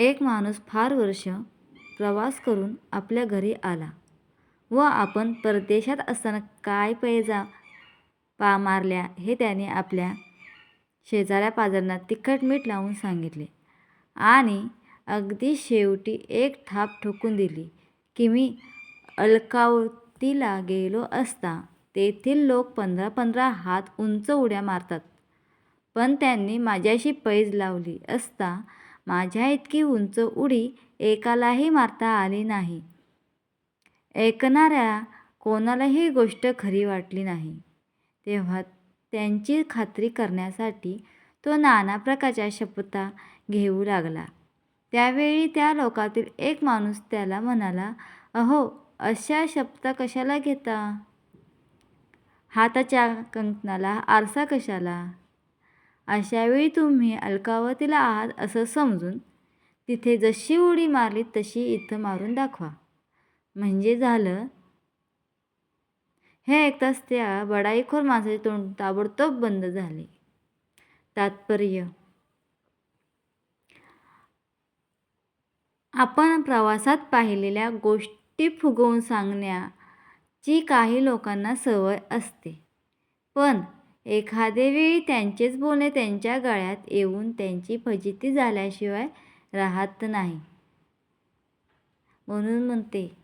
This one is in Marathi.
एक माणूस फार वर्ष प्रवास करून आपल्या घरी आला व आपण परदेशात असताना काय पैजा पा मारल्या हे त्याने आपल्या शेजाऱ्या पाजाऱ्यांना तिखट मीठ लावून सांगितले. आणि अगदी शेवटी एक थाप ठोकून दिली की मी अलकावतीला गेलो असता तेथील लोक पंधरा पंधरा हात उंच उड्या मारतात. पण त्यांनी माझ्याशी पैज लावली असता माझ्या इतकी उंच उडी एकालाही मारता आली नाही. ऐकणाऱ्या कोणालाही गोष्ट खरी वाटली नाही. तेव्हा त्यांची खात्री करण्यासाठी तो नाना प्रकारच्या शपथा घेऊ लागला. त्यावेळी त्या लोकातील एक माणूस त्याला म्हणाला अहो अशा शपथा कशाला घेता? हाताच्या कंकणाला आरसा कशाला? अशावेळी तुम्ही अलकावतीला आहात असं समजून तिथे जशी उडी मारली तशी इथं मारून दाखवा. म्हणजे झालं? हे ऐकताच त्या बडाईखोर माणसाचे तोंड ताबडतोब बंद झाले. तात्पर्य. आपण प्रवासात पाहिलेल्या गोष्टी फुगवून सांगण्याची काही लोकांना सवय असते. पण एखादे वेळी त्यांचेच बोलणे त्यांच्या गळ्यात येऊन त्यांची फजिती झाल्याशिवाय राहत नाही. म्हणून म्हणते